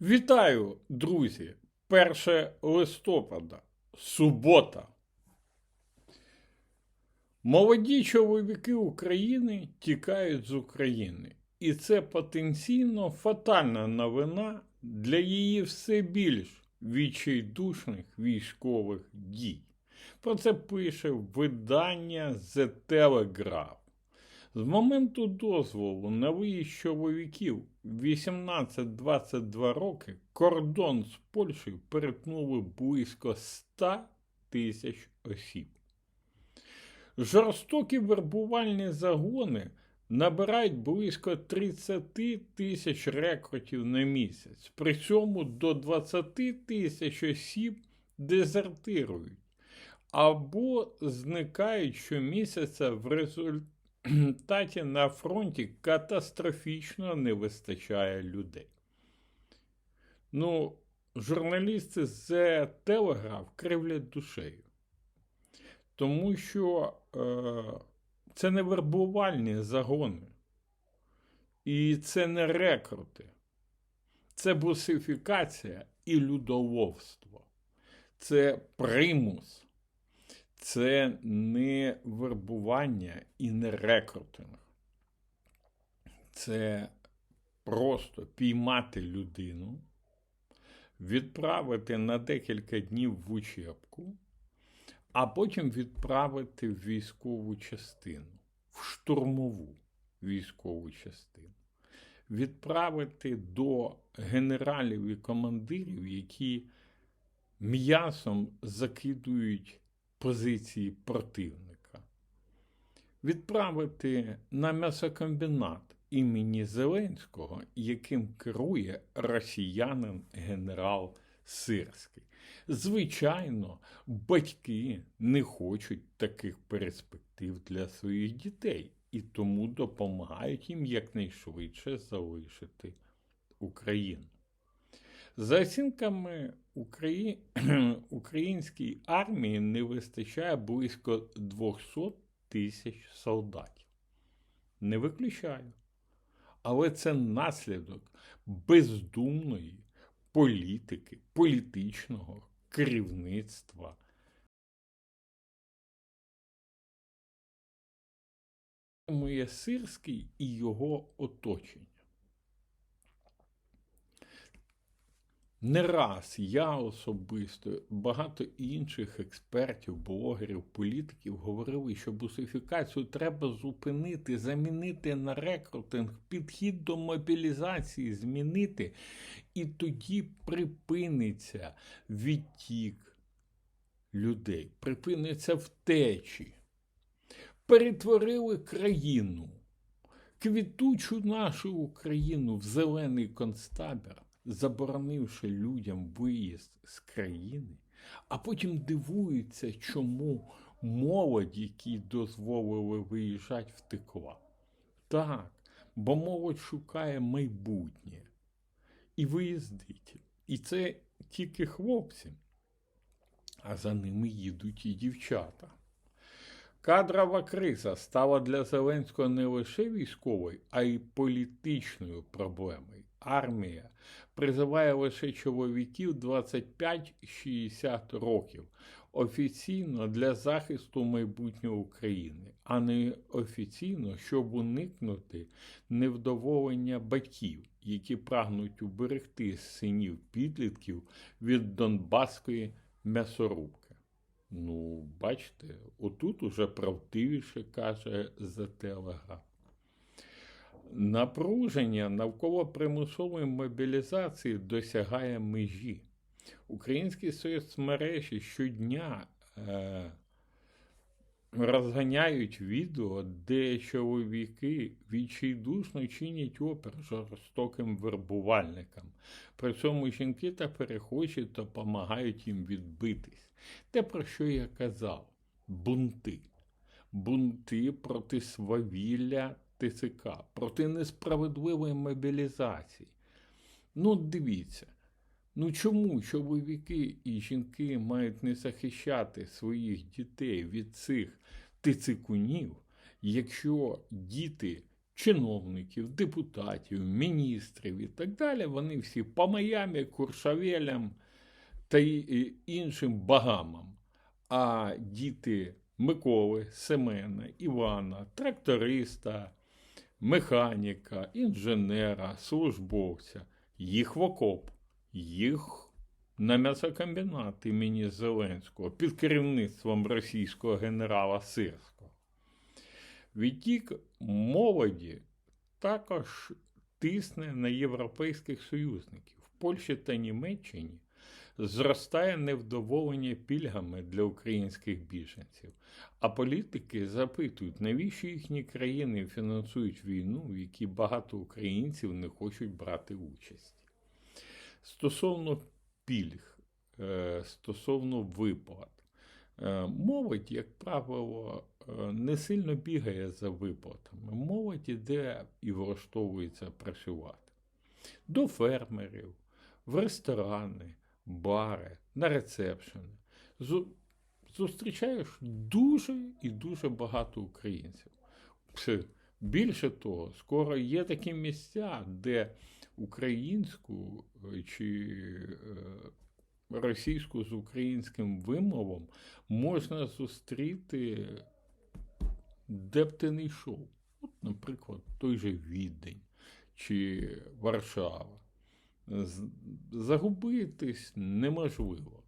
Вітаю, друзі! 1 листопада, субота. Молоді чоловіки України тікають з України. І це потенційно фатальна новина для її все більш відчайдушних військових дій. Про це пише видання The Telegraph. З моменту дозволу на виїзд чоловіків 18-22 роки кордон з Польщею перетнули близько 100 тисяч осіб. Жорстокі вербувальні загони набирають близько 30 тисяч рекрутів на місяць. При цьому до 20 тисяч осіб дезертирують або зникають щомісяця в результаті результаті на фронті катастрофічно не вистачає людей. Ну, журналісти з Телеграф кривлять душею. Тому що е, це не вербувальні загони. І це не рекрути. Це бусифікація і людоловство. Це примус це не вербування і не рекрутинг. Це просто піймати людину, відправити на декілька днів в учебку, а потім відправити в військову частину, в штурмову військову частину. Відправити до генералів і командирів, які м'ясом закидують позиції противника, відправити на м'ясокомбінат імені Зеленського, яким керує росіянин генерал Сирський. Звичайно, батьки не хочуть таких перспектив для своїх дітей і тому допомагають їм якнайшвидше залишити Україну. За оцінками Украї... українській армії не вистачає близько 200 тисяч солдатів. Не виключаю. Але це наслідок бездумної політики, політичного керівництва. Моє Сирський і його оточення. Не раз я особисто, багато інших експертів, блогерів, політиків говорили, що бусифікацію треба зупинити, замінити на рекрутинг, підхід до мобілізації змінити, і тоді припиниться відтік людей, припиниться втечі. Перетворили країну, квітучу нашу Україну в зелений концтабір заборонивши людям виїзд з країни, а потім дивуються, чому молодь, якій дозволили виїжджати, втекла. Так, бо молодь шукає майбутнє і виїздить. І це тільки хлопці, а за ними їдуть і дівчата. Кадрова криза стала для Зеленського не лише військовою, а й політичною проблемою. Армія призиває лише чоловіків 25-60 років офіційно для захисту майбутнього України, а не офіційно, щоб уникнути невдоволення батьків, які прагнуть уберегти синів підлітків від Донбаської м'ясорубки. Ну, бачите, отут уже правдивіше каже за телеграф. Напруження навколо примусової мобілізації досягає межі. Українські соцмережі щодня е, розганяють відео, де чоловіки відчайдушно чинять опір жорстоким вербувальникам. При цьому жінки та перехожі допомагають їм відбитись. Те, про що я казав, бунти. Бунти проти свавілля ТЦК, проти несправедливої мобілізації. Ну, дивіться, ну чому чоловіки і жінки мають не захищати своїх дітей від цих тицикунів, якщо діти чиновників, депутатів, міністрів і так далі, вони всі по Майамі, Куршавелям та іншим багамам. А діти Миколи, Семена, Івана, тракториста, механіка, інженера, службовця, їх в окоп, їх на м'ясокомбінат імені Зеленського під керівництвом російського генерала Сирського. Відтік молоді також тисне на європейських союзників. В Польщі та Німеччині зростає невдоволення пільгами для українських біженців, а політики запитують, навіщо їхні країни фінансують війну, в якій багато українців не хочуть брати участь. Стосовно пільг, е, стосовно виплат, е, молодь, як правило, е, не сильно бігає за виплатами. Молодь іде і влаштовується працювати. До фермерів, в ресторани, бари, на рецепшени. Зустрічаєш дуже і дуже багато українців. Більше того, скоро є такі місця, де українську е, чи е, російську з українським вимовом можна зустріти, де б ти не йшов. От, наприклад, той же Відень чи Варшава. Загубитись неможливо.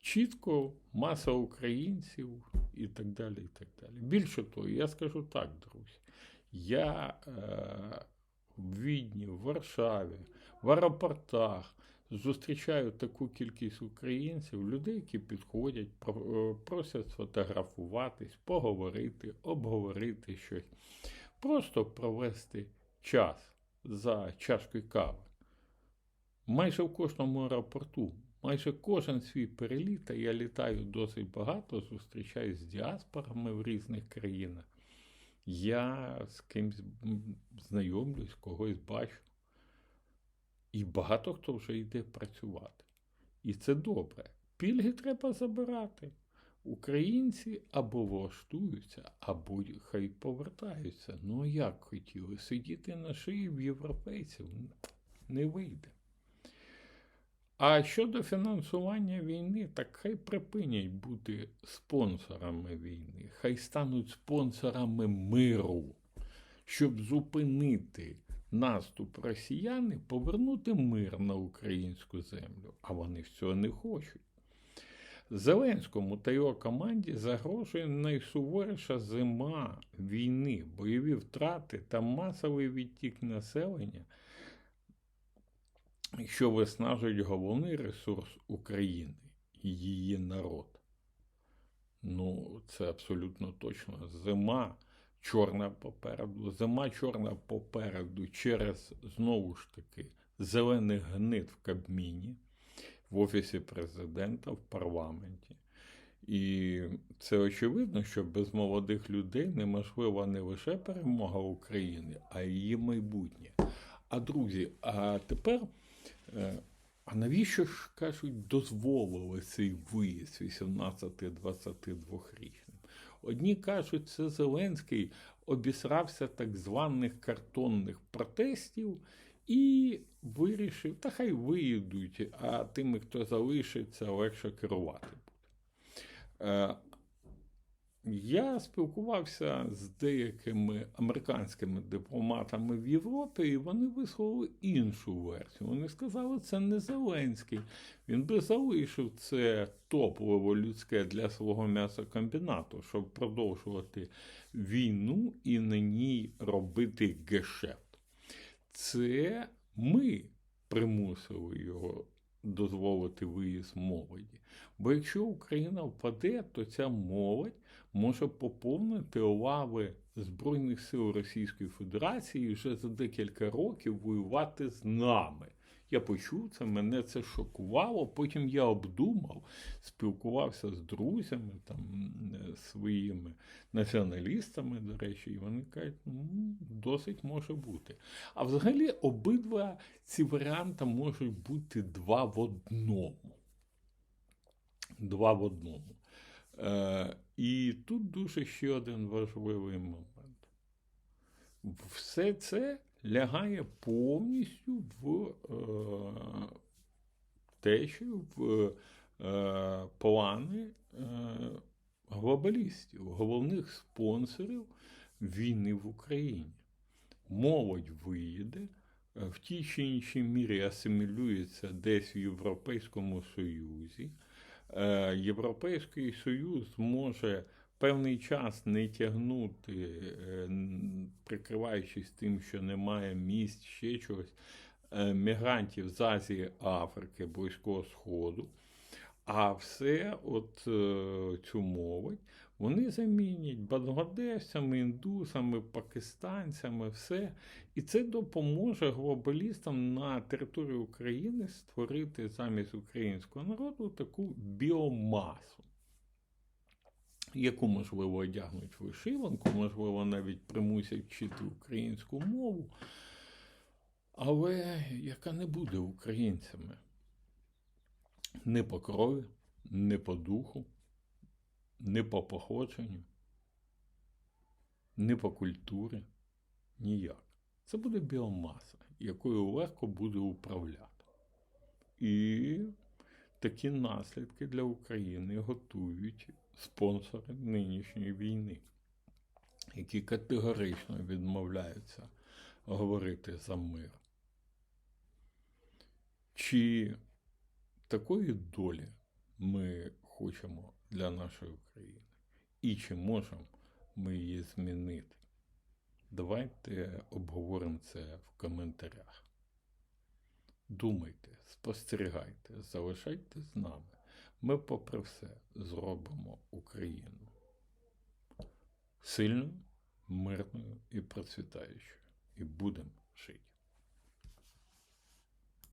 Чітко маса українців і так далі. і так далі. Більше того, я скажу так, друзі. Я е, в Відні, в Варшаві, в аеропортах зустрічаю таку кількість українців, людей, які підходять, е, просять сфотографуватись, поговорити, обговорити щось, просто провести час за чашкою кави. Майже в кожному аеропорту, майже кожен свій переліт, а я літаю досить багато, зустрічаюсь з діаспорами в різних країнах. Я з кимось знайомлюсь, когось бачу. І багато хто вже йде працювати. І це добре. Пільги треба забирати. Українці або влаштуються, або хай повертаються. Ну як хотіли сидіти на шиї в європейців не вийде. А щодо фінансування війни, так хай припинять бути спонсорами війни, хай стануть спонсорами миру, щоб зупинити наступ росіян і повернути мир на українську землю. А вони цього не хочуть. Зеленському та його команді загрожує найсуворіша зима війни, бойові втрати та масовий відтік населення що виснажують головний ресурс України її народ. Ну, це абсолютно точно. Зима чорна попереду, зима чорна попереду через, знову ж таки, зелений гнит в Кабміні, в Офісі президента, в парламенті. І це очевидно, що без молодих людей неможлива не лише перемога України, а її майбутнє. А друзі, а тепер. Е, а навіщо ж, кажуть, дозволили цей виїзд 18-22-річним? Одні кажуть, це Зеленський обісрався так званих картонних протестів і вирішив, та хай виїдуть, а тими, хто залишиться, легше керувати буде. Я спілкувався з деякими американськими дипломатами в Європі, і вони висловили іншу версію. Вони сказали, це не Зеленський. Він би залишив це топливо людське для свого м'ясокомбінату, щоб продовжувати війну і на ній робити гешефт. Це ми примусили його дозволити виїзд молоді. Бо якщо Україна впаде, то ця молодь може поповнити лави Збройних сил Російської Федерації вже за декілька років воювати з нами. Я почув це, мене це шокувало. Потім я обдумав, спілкувався з друзями, там, своїми націоналістами, до речі, і вони кажуть, ну, досить може бути. А взагалі обидва ці варіанти можуть бути два в одному. Два в одному. Е, І тут дуже ще один важливий момент. все це лягає повністю в е, те, що в е, плани глобалістів, головних спонсорів війни в Україні. Молодь виїде, в тій чи іншій мірі асимілюється десь в Європейському Союзі. Е, Європейський Союз може певний час не тягнути, е, прикриваючись тим, що немає місць, ще чогось, е, мігрантів з Азії, Африки, Близького Сходу. А все, от е, цю молодь, вони замінять бангладесцями, індусами, пакистанцями, все. І це допоможе глобалістам на території України створити замість українського народу таку біомасу, яку можливо одягнуть вишиванку, можливо, навіть примусять вчити українську мову, але яка не буде українцями. Не по крові, не по духу, не по походженню, не по культурі, ніяк. Це буде біомаса, якою легко буде управляти. І такі наслідки для України готують спонсори нинішньої війни, які категорично відмовляються говорити за мир. Чи такої долі ми хочемо для нашої України? І чи можемо ми її змінити? Давайте обговоримо це в коментарях. Думайте, спостерігайте, залишайтесь з нами. Ми, попри все, зробимо Україну сильною, мирною і процвітаючою. І будемо жити.